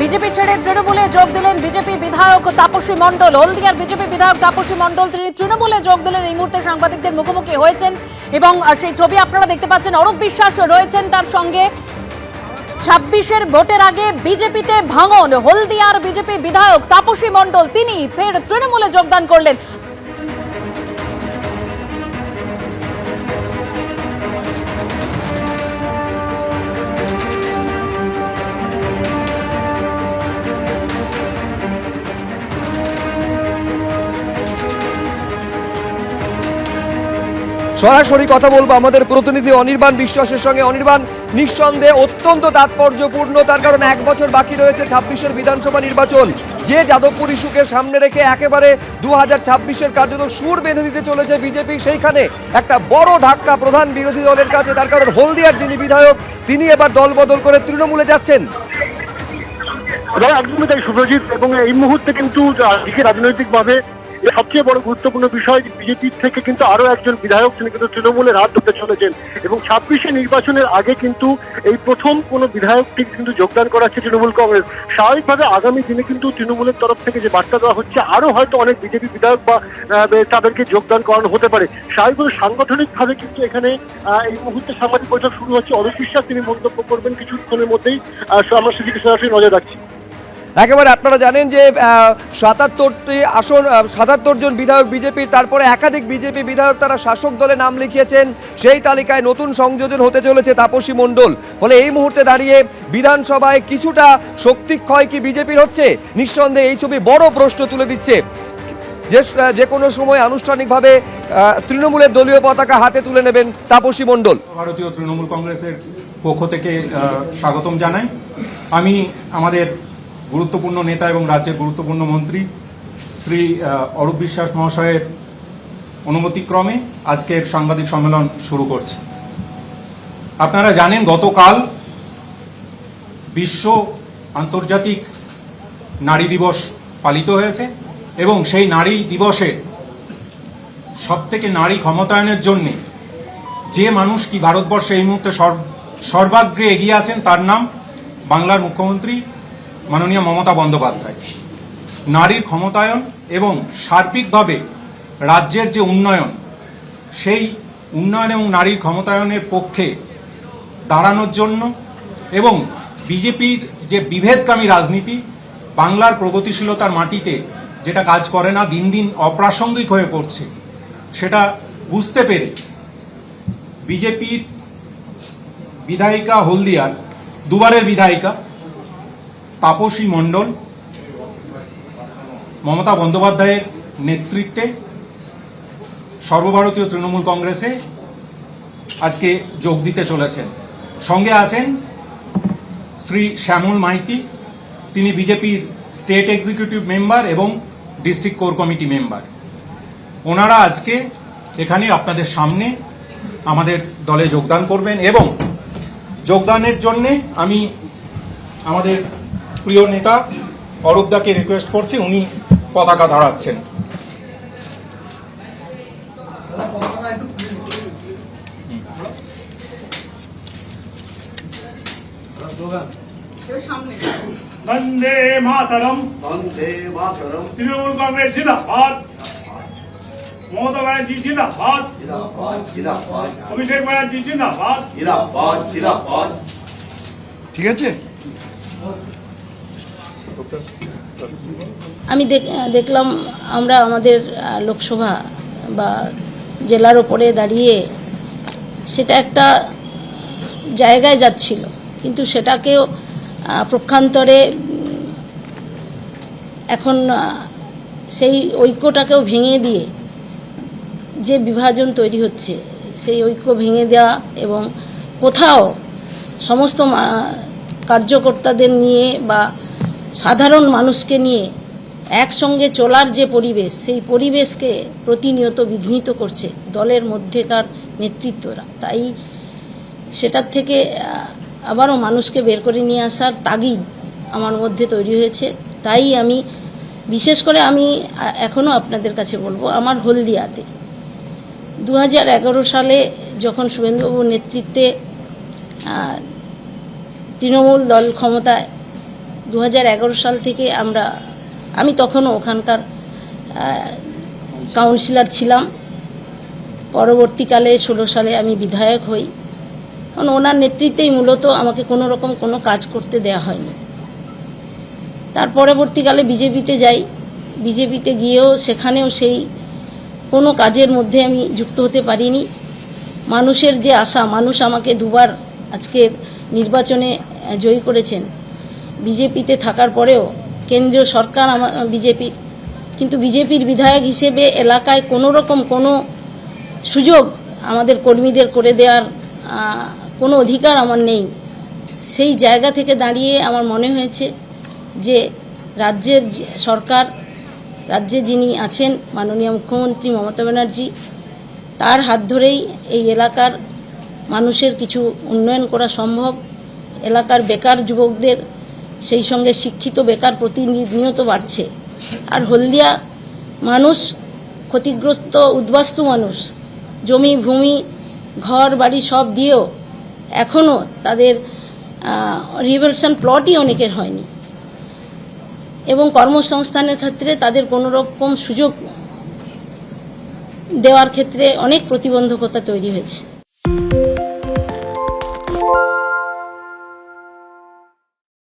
BJP ছেড়ে তৃণমূলে যোগ দিলেন বিজেপি বিধায়ক তাপসী মণ্ডল। হলদিয়ার বিজেপি বিধায়ক তাপসী মণ্ডল, তিনি তৃণমূলে যোগ দিলেন। এই মুহূর্তে সাংবাদিকদের মুখোমুখি হয়েছেন এবং সেই ছবি আপনারা দেখতে পাচ্ছেন, অরূপ বিশ্বাস রয়েছেন তার সঙ্গে। ছাব্বিশের ভোটের আগে বিজেপিতে ভাঙন। হলদিয়ার বিজেপি বিধায়ক তাপসী মণ্ডল, তিনি ফের তৃণমূলে যোগদান করলেন। সরাসরি কথা বলব আমাদের প্রতিনিধি অনির্বাণ বিশ্বাসের সঙ্গে। অনির্বাণ, নিঃসন্দেহে অত্যন্ত তাৎপর্যপূর্ণ, তার কারণ এক বছর বাকি রয়েছে ছাব্বিশের বিধানসভা নির্বাচন। যে যাদবপুর ইস্যুকে সামনে রেখে একেবারে দু হাজার ছাব্বিশের কার্যত সুর বেঁধে দিতে চলেছে বিজেপি, সেইখানে একটা বড় ধাক্কা প্রধান বিরোধী দলের কাছে, তার কারণ হলদিয়ার যিনি বিধায়ক, তিনি এবার দল বদল করে তৃণমূলে যাচ্ছেন। একদমই তাই সুপ্রজিৎ এবং এই মুহূর্তে কিন্তু রাজনৈতিকভাবে সবচেয়ে বড় গুরুত্বপূর্ণ বিষয়, বিজেপির থেকে কিন্তু আরও একজন বিধায়ক তিনি কিন্তু তৃণমূলের হাত ধরতে চলেছেন। এবং ছাব্বিশে নির্বাচনের আগে কিন্তু এই প্রথম কোন বিধায়ককে কিন্তু যোগদান করাচ্ছে তৃণমূল কংগ্রেস। স্বাভাবিকভাবে আগামী দিনে কিন্তু তৃণমূলের তরফ থেকে যে বার্তা দেওয়া হচ্ছে, আরও হয়তো অনেক বিজেপি বিধায়ক বা তাদেরকে যোগদান করানো হতে পারে। স্বাভাবিকভাবে সাংগঠনিকভাবে কিন্তু এখানে এই মুহূর্তে সাংবাদিক বৈঠক শুরু হচ্ছে। অরূপ বিশ্বাস তিনি মন্তব্য করবেন কিছুক্ষণের মধ্যেই। আমরা সেদিকে সরাসরি নজর রাখছি। একেবারে আপনারা জানেন যে সাতাত্তরটি আসন সাতাত্তর জন বিধায়ক বিজেপির তারপরে একাধিক বিজেপি বিধায়ক তারা শাসক দলে নাম লিখিয়েছেন। সেই তালিকায় নতুন সংযোজন হতে চলেছে তাপসী মণ্ডল। ফলে এই মুহূর্তে দাঁড়িয়ে বিধানসভায় কিছুটা শক্তিক্ষয় কি বিজেপির হচ্ছে? নিঃসন্দেহে এই ছবি বড় প্রশ্ন তুলে দিচ্ছে। যে যে কোনো সময় আনুষ্ঠানিকভাবে তৃণমূলের দলীয় পতাকা হাতে তুলে নেবেন তাপসী মণ্ডল। ভারতীয় তৃণমূল কংগ্রেসের পক্ষ থেকে স্বাগতম জানাই। আমি আমাদের গুরুত্বপূর্ণ নেতা এবং রাজ্যের গুরুত্বপূর্ণ মন্ত্রী শ্রী অরূপ বিশ্বাস মহাশয়ের অনুমতিক্রমে আজকের সাংবাদিক সম্মেলন শুরু করছে। আপনারা জানেন গতকাল বিশ্ব আন্তর্জাতিক নারী দিবস পালিত হয়েছে এবং সেই নারী দিবসে সবথেকে নারী ক্ষমতায়নের জন্যে যে মানুষ কি ভারতবর্ষে এই মুহূর্তে সর- সর্বাগ্রে এগিয়ে আছেন তার নাম বাংলার মুখ্যমন্ত্রী মাননীয় মমতা বন্দ্যোপাধ্যায়। নারীর ক্ষমতায়ন এবং সার্বিকভাবে রাজ্যের যে উন্নয়ন, সেই উন্নয়ন এবং নারীর ক্ষমতায়নের পক্ষে দাঁড়ানোর জন্য এবং বিজেপির যে বিভেদকামী রাজনীতি, বাংলার প্রগতিশীলতার মাটিতে যেটা কাজ করে না, দিন দিন অপ্রাসঙ্গিক হয়ে পড়ছে, সেটা বুঝতে পেরে বিজেপির বিধায়িকা হলদিয়ার, দুবারের বিধায়িকা তাপসী মণ্ডল, মমতা বন্দ্যোপাধ্যায়ের নেতৃত্বে সর্বভারতীয় তৃণমূল কংগ্রেসে আজকে যোগ দিতে চলেছেন। সঙ্গে আছেন শ্রী শ্যামল মাইতি, তিনি বিজেপির স্টেট এক্সিকিউটিভ মেম্বার এবং ডিস্ট্রিক্ট কোর কমিটি মেম্বার। ওনারা আজকে এখানে আপনাদের সামনে আমাদের দলে যোগদান করবেন এবং যোগদানের জন্যে আমি আমাদের প্রিয় নেতা অরূপদাকে রিকোয়েস্ট করছি উনি পতাকা ধরাচ্ছেন। বন্দে মাতরম। বন্দে মাতরম। তৃণমূল কংগ্রেস জিন্দাবাদ। মমতা ব্যানার্জি জিন্দাবাদ জিন্দাবাদ। অভিষেক ব্যানার্জি জিন্দাবাদ। জিন্দাবাদ জিন্দাবাদ। ঠিক আছে? আমি দেখ- দেখলাম আমরা আমাদের লোকসভা বা জেলার ওপরে দাঁড়িয়ে সেটা একটা জায়গায় যাচ্ছিল। কিন্তু সেটাকেও প্রক্ষান্তরে এখন সেই ঐক্যটাকেও ভেঙে দিয়ে যে বিভাজন তৈরি হচ্ছে, সেই ঐক্য ভেঙে দেওয়া এবং কোথাও সমস্ত কার্যকর্তাদের নিয়ে বা সাধারণ মানুষকে নিয়ে একসঙ্গে চলার যে পরিবেশ, সেই পরিবেশকে প্রতিনিয়ত বিঘ্নিত করছে দলের মধ্যেকার নেতৃত্বরা। তাই সেটার থেকে আবারও মানুষকে বের করে নিয়ে আসার তাগিদ আমার মধ্যে তৈরি হয়েছে। তাই আমি, বিশেষ করে আমি এখনও আপনাদের কাছে বলব, আমার হলদিয়াতে। দু হাজার এগারো সালে যখন শুভেন্দুবাবুর নেতৃত্বে তৃণমূল দল ক্ষমতায় দু হাজার এগারো সাল থেকে আমরা, আমি তখনও ওখানকার কাউন্সিলর ছিলাম। পরবর্তীকালে ষোলো সালে আমি বিধায়ক হই। কারণ ওনার নেতৃত্বেই মূলত আমাকে কোনো রকম কোনো কাজ করতে দেয়া হয়নি। তার পরবর্তীকালে বিজেপিতে যাই। বিজেপিতে গিয়েও সেখানেও সেই কোনো কাজের মধ্যে আমি যুক্ত হতে পারিনি। মানুষের যে আশা, মানুষ আমাকে দুবার আজকের নির্বাচনে জয়ী করেছেন। বিজেপিতে থাকার পরেও কেন্দ্রীয় সরকার আমার বিজেপির কিন্তু বিজেপির বিধায়ক হিসেবে এলাকায় কোনো রকম কোনো সুযোগ আমাদের কর্মীদের করে দেওয়ার কোনো অধিকার আমার নেই। সেই জায়গা থেকে দাঁড়িয়ে আমার মনে হয়েছে যে রাজ্যের সরকার, রাজ্যে যিনি আছেন মাননীয় মুখ্যমন্ত্রী মমতা ব্যানার্জি, তার হাত ধরেই এই এলাকার মানুষের কিছু উন্নয়ন করা সম্ভব। এলাকার বেকার যুবকদের সেই সঙ্গে শিক্ষিত বেকার প্রতিনিয়ত বাড়ছে। আর হলদিয়া মানুষ, ক্ষতিগ্রস্ত, উদ্বাস্তু মানুষ, জমি, ভূমি, ঘর, বাড়ি সব দিয়েও এখনও তাদের রিভেলশন প্লটই অনেকের হয়নি। এবং কর্মসংস্থানের ক্ষেত্রে তাদের কোনো রকম সুযোগ দেওয়ার ক্ষেত্রে অনেক প্রতিবন্ধকতা তৈরি হয়েছে।